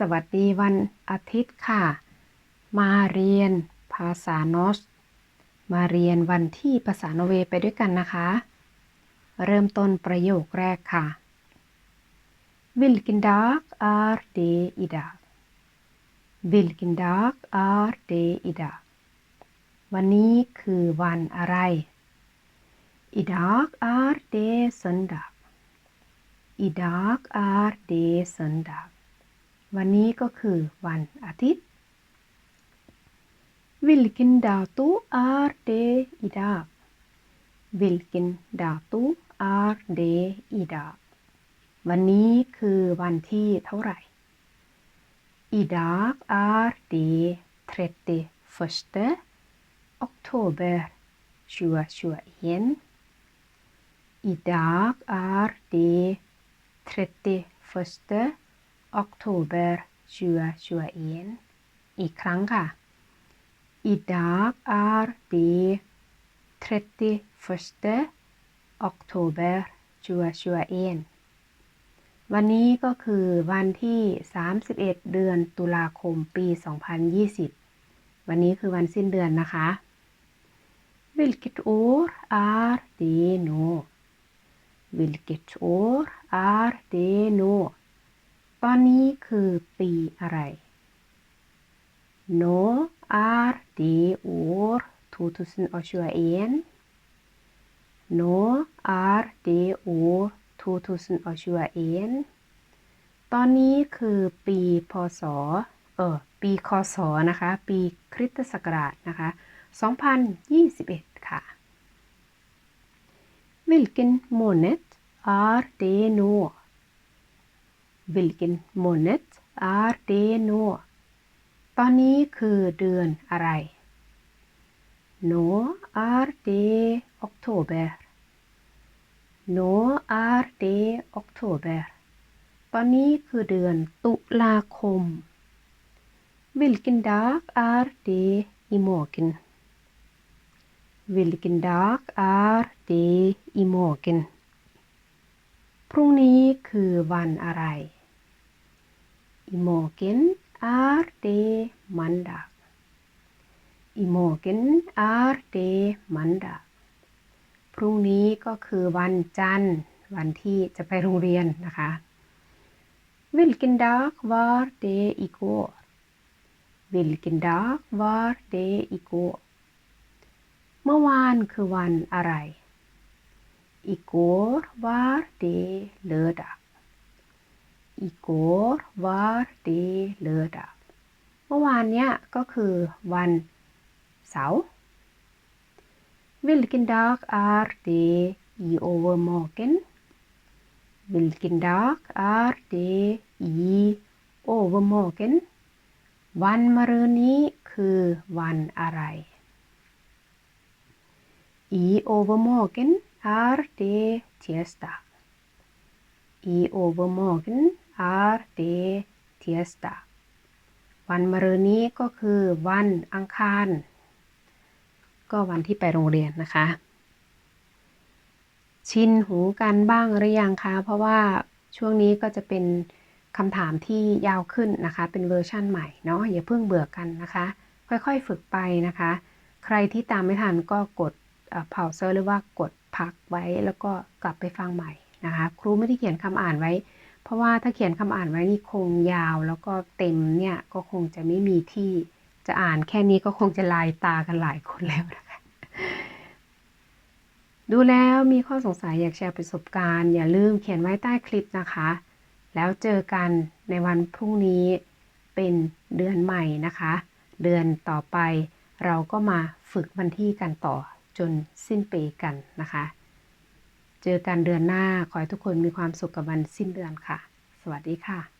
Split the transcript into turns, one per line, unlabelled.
สวัสดีวันอาทิตย์ค่ะ มาเรียนภาษานอสมาเรียนวันที่ภาษาโนเวไปด้วยกันนะคะ เริ่มต้นประโยคแรกค่ะ Vilken dag är det idag Vilken dag är det idag วันนี้คือวันอะไร Idag är det söndag Idag är det söndag วันนี้ก็คือวันอาทิตย์ Vilken dato är det idag Vilken dato är det idag วันนี้คือวันที่เท่าไหร่ Idag är det 31 oktober 2021 Idag är det 31 oktober 2021อีกครั้งค่ะ Idag är det 31 oktober 2021วันนี้ก็คือวันที่ 31 เดือนตุลาคมปี 2020 วันนี้คือวันสิ้นเดือนนะคะ Vilket år är det nu Vilket år är det nu ตอนนี้คือปีอะไร Nå är det år 2021 Nå är det år 2021ตอนนี้คือปีพศ เออ ปีคศ นะคะ ปีคริสตศักราชนะคะ 2021 ค่ะ Vilken månad är det nu Vilken månad är det nu ตอนนี้คือเดือนอะไร Nå är det oktober Nå är det oktober ตอนนี้คือเดือนตุลาคม Vilken dag är det imorgon Vilken dag är det imorgon พรุ่งนี้คือวันอะไร Imorgon är det måndag Imorgon är det måndag พรุ่งนี้ก็คือวันจันทร์ วันที่จะไปโรงเรียนนะคะ Vilken dag var det igår Vilken dag var det igår เมื่อวานคือวันอะไร Igår var det lördag Igår var det lördag เมื่อวานเนี้ยก็คือวันเสาร์ Vilken dag är det i övermorgon? Vilken dag är det i övermorgon? วันมะรืนนี้คือวันอะไร I övermorgon är det tisdag. I övermorgon är det tisdag. วันมะรืนนี้ก็คือวันอังคาร ก็วันที่ไปโรงเรียนนะคะ ชินหูกันบ้างหรือยังคะ เพราะว่าช่วงนี้ก็จะเป็นคำถามที่ยาวขึ้นนะคะ เป็นเวอร์ชั่นใหม่เนาะอย่าเพิ่งเบื่อกันนะคะ ค่อยๆฝึกไปนะคะ ใครที่ตามไม่ทันก็กดเผาเซอร์หรือว่ากดพักไว้แล้วก็กลับไปฟังใหม่นะคะ ครูไม่ได้เขียนคำอ่านไว้ เพราะว่าถ้าเขียนคำอ่านไว้นี่คงยาว แล้วก็เต็มเนี่ยก็คงจะไม่มีที่จะอ่านแค่นี้ก็คงจะลายตากันหลายคนแล้วนะคะ ดูแล้วมีข้อสงสัยอยากแชร์ประสบการณ์ อย่าลืมเขียนไว้ใต้คลิปนะคะ แล้วเจอกันในวันพรุ่งนี้เป็นเดือนใหม่นะคะ เดือนต่อไปเราก็มาฝึกวันที่กันต่อจนสิ้นปีกันนะคะ เจอกันเดือนหน้า ขอให้ทุกคนมีความสุขกับวันสิ้นเดือนค่ะ สวัสดีค่ะ